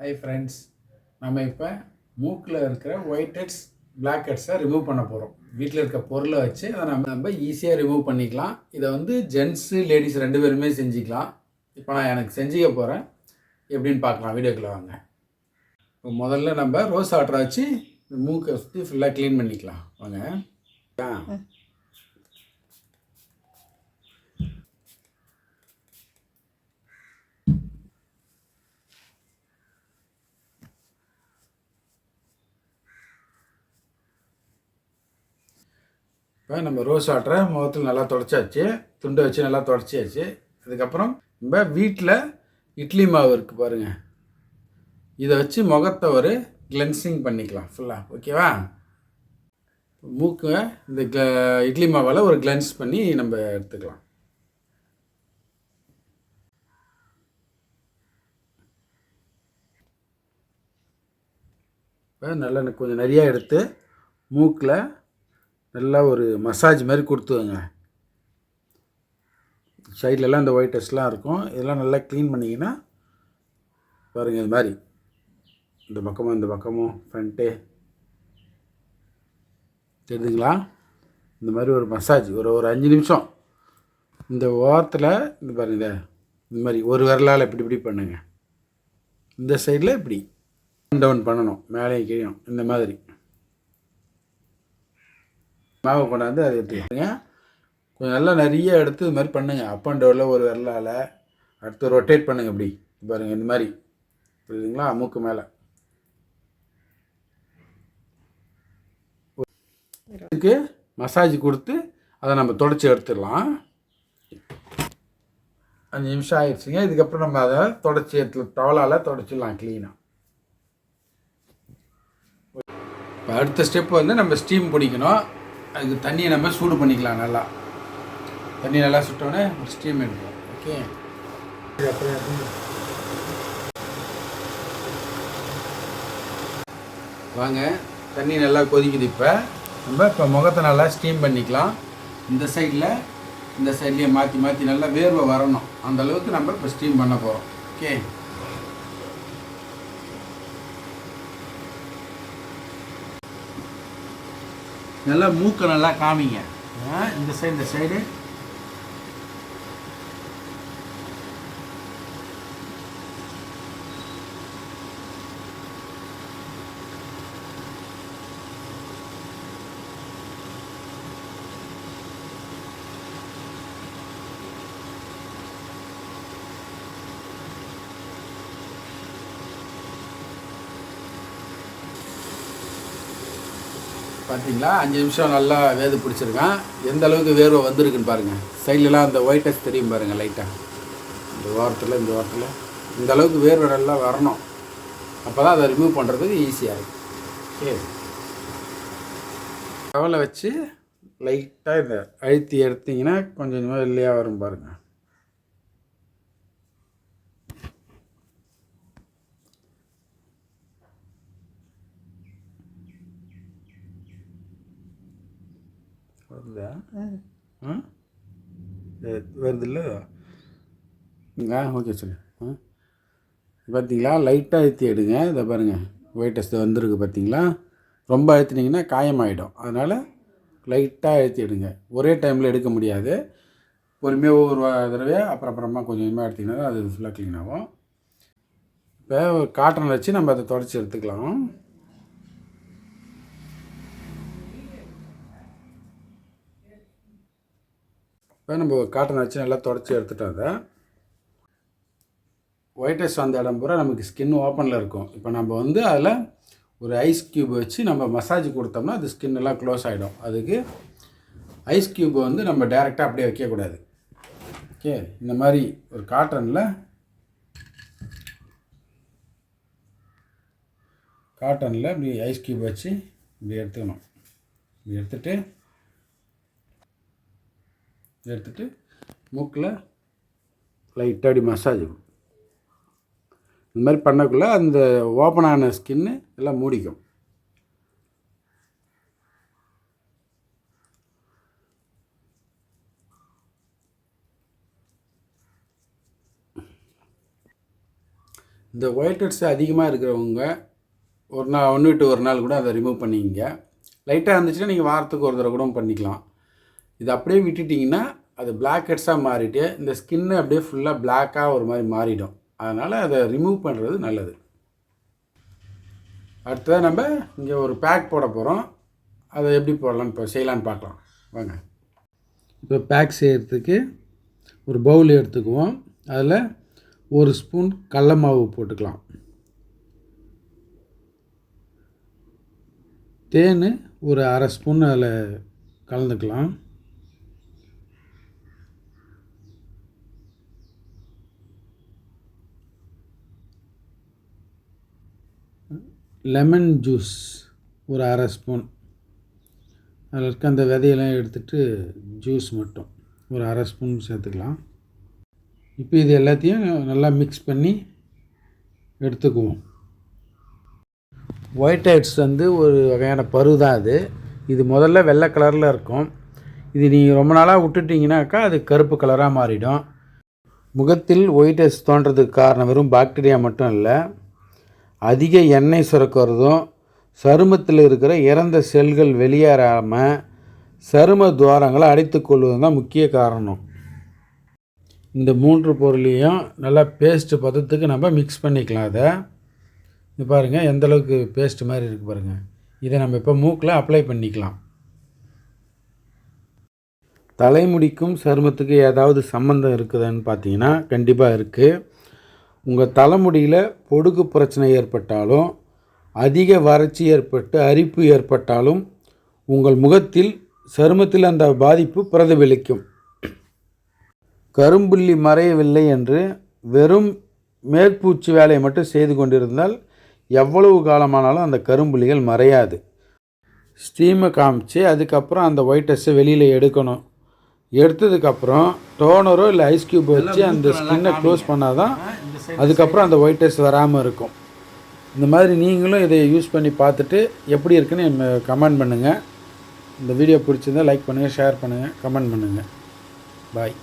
Hi friends நம்ம இப்போ மூக்கில் இருக்கிற ஒயிட் ஹெட்ஸ் பிளாக் ஹெட்ஸை ரிமூவ் பண்ண போகிறோம் வீட்டில் இருக்க பொருளை வச்சு அதை நம்ம நம்ம ஈஸியாக ரிமூவ் பண்ணிக்கலாம். இதை வந்து ஜென்ஸு லேடிஸ் ரெண்டு பேருமே செஞ்சுக்கலாம். இப்போ நான் எனக்கு செஞ்சுக்க போகிறேன் எப்படின்னு பார்க்கலாம். வீடியோக்குள்ளே வாங்க. இப்போ முதல்ல நம்ம ரோஸ் வாட்டரை வச்சு இந்த மூக்கை சுற்றி ஃபுல்லாக க்ளீன் பண்ணிக்கலாம். வாங்க. இப்போ நம்ம ரோஸ் வாட்டரை முகத்தில் நல்லா தொடச்சாச்சு. துண்டை வச்சு நல்லா தொடச்சியாச்சு. அதுக்கப்புறம் நம்ம வீட்டில் இட்லி மாவு இருக்குது பாருங்கள் இதை வச்சு முகத்தை ஒரு கிளென்சிங் பண்ணிக்கலாம் ஃபுல்லாக ஓகேவா மூக்கு இந்த க இட்லி மாவால் ஒரு கிளென்ஸ் பண்ணி நம்ம எடுத்துக்கலாம். இப்போ நல்லா கொஞ்சம் நிறையா எடுத்து மூக்கில் நல்லா ஒரு மசாஜ் மாதிரி கொடுத்துவங்க சைட்லலாம் இந்த ஒயிட் டஸ்ட்லாம் இருக்கும். இதெல்லாம் நல்லா க்ளீன் பண்ணிங்கன்னா பாருங்கள் இது மாதிரி. இந்த பக்கமும் இந்த பக்கமும் ஃப்ரண்ட்டு தெரியுதுங்களா? இந்த மாதிரி ஒரு மசாஜ் ஒரு ஒரு அஞ்சு நிமிஷம். இந்த ஓரத்தில் இந்த பாருங்க இந்த மாதிரி ஒரு விரலால் இப்படி இப்படி பண்ணுங்கள் இந்த சைடில் இப்படி. டவுன் பண்ணணும் மேலேயும் கீழே இந்த மாதிரி. மாவை கொண்டாந்து அதை எடுத்துக்கோங்க கொஞ்சம் நல்லா நிறைய எடுத்து இது மாதிரி பண்ணுங்க. அப் அண்ட் டவுனில் ஒரு விரலால் அடுத்து ரொட்டேட் பண்ணுங்கள் இப்படி. பாருங்கள் இந்த மாதிரி. புரியுதுங்களா? மூக்கு மேலே. இதுக்கு மசாஜ் கொடுத்து அதை நம்ம தொடச்சி எடுத்துடலாம். அஞ்சு நிமிஷம் ஆயிடுச்சுங்க. இதுக்கப்புறம் நம்ம அதை தொடச்சி எடுத்து டவலால் தொடச்சிடலாம் க்ளீனாக இப்போ அடுத்த ஸ்டெப் வந்து நம்ம ஸ்டீம் பிடிக்கணும் அதுக்கு தண்ணியை நம்ம சூடு பண்ணிக்கலாம் நல்லா. தண்ணி நல்லா சுட்டோன்னே ஸ்டீம் எடுக்கும் ஓகே. வாங்க தண்ணி நல்லா கொதிக்குது இப்போ. நம்ம இப்போ முகத்தை நல்லா ஸ்டீம் பண்ணிக்கலாம். இந்த சைடில் இந்த சைட்லேயே மாற்றி மாற்றி நல்லா வேர்வை வரணும். அந்த அளவுக்கு நம்ம இப்போ ஸ்டீம் பண்ண போகிறோம் ஓகே. நல்லா மூக்கை நல்லா காமிங்க. இந்த சைடு இந்த சைடு பார்த்தீங்களா? அஞ்சு நிமிஷம் நல்லா வேது பிடிச்சிருக்கேன். எந்த அளவுக்கு வேர்வை வந்திருக்குன்னு பாருங்கள் சைட்லலாம் அந்த ஒயிட்டஸ் தெரியும் பாருங்கள் லைட்டாக இந்த ஓரத்தில் இந்த ஓரத்தில் இந்த அளவுக்கு வேர்வை நல்லா வரணும். அப்போ தான் அதை ரிமூவ் பண்ணுறதுக்கு ஈஸியாக இருக்கும். ஓகே டவலை வச்சு லைட்டாக இதை அழுத்தி எடுத்தீங்கன்னா கொஞ்சம் கொஞ்சமாக இல்லையாக வரும் பாருங்கள் வருதா? வருது வருதுல்ல? ஆ ஓகே சொல்லு. ஆ. பார்த்தீங்களா லைட்டாக அழுத்தி எடுங்க. இதை பாருங்கள் வெயிட்டஸ்ட் வந்திருக்கு பார்த்தீங்களா ரொம்ப அழுத்தினீங்கன்னா காயமாயிடும். அதனால் லைட்டாக அழுத்தி எடுங்க. ஒரே டைமில் எடுக்க முடியாது. பொறுமையாக ஒவ்வொரு தடவையாக அப்புறம் அப்புறமா கொஞ்சம் கொஞ்சமாக எடுத்திங்கன்னா அது ஃபுல்லாக க்ளீன் ஆகும். இப்போ ஒரு காட்டன் வச்சு நம்ம அதை தொடச்சி எடுத்துக்கலாம். இப்போ நம்ம காட்டன் வச்சு நல்லா தொடச்சி எடுத்துட்டோம் அதை. ஒயிட்டஸ் வந்த இடம் பூரா நமக்கு ஸ்கின் ஓப்பனில் இருக்கும். இப்போ நம்ம வந்து அதில் ஒரு ஐஸ் க்யூப் வச்சு நம்ம மசாஜ் கொடுத்தோம்னா அது ஸ்கின் எல்லாம் க்ளோஸ் ஆகிடும் அதுக்கு ஐஸ் க்யூப் வந்து நம்ம டைரெக்டாக அப்படியே வைக்கக்கூடாது. ஓகே இந்த மாதிரி ஒரு காட்டனில் காட்டனில் இப்படி ஐஸ் க்யூப் வச்சு இப்படி எடுத்துக்கணும். இப்படி எடுத்துகிட்டு எடுத்துட்டு மூக்கில் லைட்டாக அப்படி மசாஜ் இந்த மாதிரி பண்ணக்குள்ளே அந்த ஓப்பன் ஆன ஸ்கின்னு எல்லாம் மூடிக்கும். இந்த ஒயிட் ஹெட்ஸ் அதிகமாக இருக்கிறவங்க ஒரு நாள் ஒன்று விட்டு ஒரு நாள் கூட அதை ரிமூவ் பண்ணிக்கிங்க. லைட்டாக இருந்துச்சுன்னா நீங்கள் வாரத்துக்கு ஒரு தடவை கூட பண்ணிக்கலாம். இது அப்படியே விட்டுட்டிங்கன்னா அது பிளாக் ஹெட்ஸாக மாறிட்டு இந்த ஸ்கின்னு அப்படியே ஃபுல்லாக பிளாக்காக ஒரு மாதிரி மாறிடும். அதனால் அதை ரிமூவ் பண்ணுறது நல்லது. அடுத்ததாக நம்ம இங்கே ஒரு பேக் போட போகிறோம் அதை எப்படி போடலான்னு இப்போ செய்யலான்னு பார்க்கலாம். வாங்க. இப்போ பேக் செய்கிறதுக்கு ஒரு பவுல் எடுத்துக்குவோம். அதில் ஒரு ஸ்பூன் கடல மாவு போட்டுக்கலாம். தேன் ஒரு அரை ஸ்பூன் அதில் கலந்துக்கலாம். லெமன் ஜூஸ் ஒரு அரை ஸ்பூன். அதில் இருக்க அந்த விதையெல்லாம் எடுத்துட்டு ஜூஸ் மட்டும் ஒரு அரை ஸ்பூன் சேர்த்துக்கலாம். இப்போ இது எல்லாத்தையும் நல்லா மிக்ஸ் பண்ணி எடுத்துக்குவோம். ஒயிட் ஹெட்ஸ் வந்து ஒரு வகையான பரு தான் அது. இது முதல்ல வெள்ளை கலரில் இருக்கும். இது நீங்கள் ரொம்ப நாளாக விட்டுட்டிங்கனாக்கா அது கருப்பு கலராக மாறிடும். முகத்தில் ஒயிட் ஹெட்ஸ் தோன்றதுக்கு காரணம் வெறும் பாக்டீரியா மட்டும் இல்லை அதிக எண்ணெய் சுரக்கிறதும் சருமத்தில் இருக்கிற இறந்த செல்கள் வெளியேறாமல் சரும துவாரங்களை அடைத்துக்கொள்வதும் தான் முக்கிய காரணம். இந்த மூன்று பொருளையும் நல்லா பேஸ்ட்டு பதத்துக்கு நம்ம மிக்ஸ் பண்ணிக்கலாம் அதை. இது பாருங்கள் எந்தளவுக்கு பேஸ்ட் மாதிரி இருக்குது பாருங்கள் இதை நம்ம இப்போ மூக்கில் அப்ளை பண்ணிக்கலாம். தலைமுடிக்கும் சருமத்துக்கு ஏதாவது சம்மந்தம் இருக்குதான்னு பார்த்தீங்கன்னா கண்டிப்பாக இருக்குது உங்கள் தலைமுடியில் பொடுகு பிரச்சனை ஏற்பட்டாலும் அதிக வறட்சி ஏற்பட்டு அரிப்பு ஏற்பட்டாலும் உங்கள் முகத்தில் சருமத்தில் அந்த பாதிப்பு பிரதிபலிக்கும். கரும்புள்ளி மறையவில்லை என்று வெறும் மேற்பூச்சு வேலையை மட்டும் செய்து கொண்டிருந்தால் எவ்வளவு காலமானாலும் அந்த கரும்புள்ளிகள் மறையாது. ஸ்டீமை காமிச்சு அதுக்கப்புறம் அந்த ஒயிட்டஸை வெளியில் எடுக்கணும். எடுத்ததுக்கப்புறம் டோனரோ இல்லை ஐஸ் க்யூப் வச்சு அந்த ஸ்கின்னை க்ளோஸ் பண்ணால் தான் அதுக்கப்புறம் அந்த ஒயிட்டஸ் வராமல் இருக்கும். இந்த மாதிரி நீங்களும் இதை யூஸ் பண்ணி பார்த்துட்டு எப்படி இருக்குன்னு கமெண்ட் பண்ணுங்கள் இந்த வீடியோ பிடிச்சிருந்தா லைக் பண்ணுங்கள் ஷேர் பண்ணுங்கள் கமெண்ட் பண்ணுங்கள் பாய்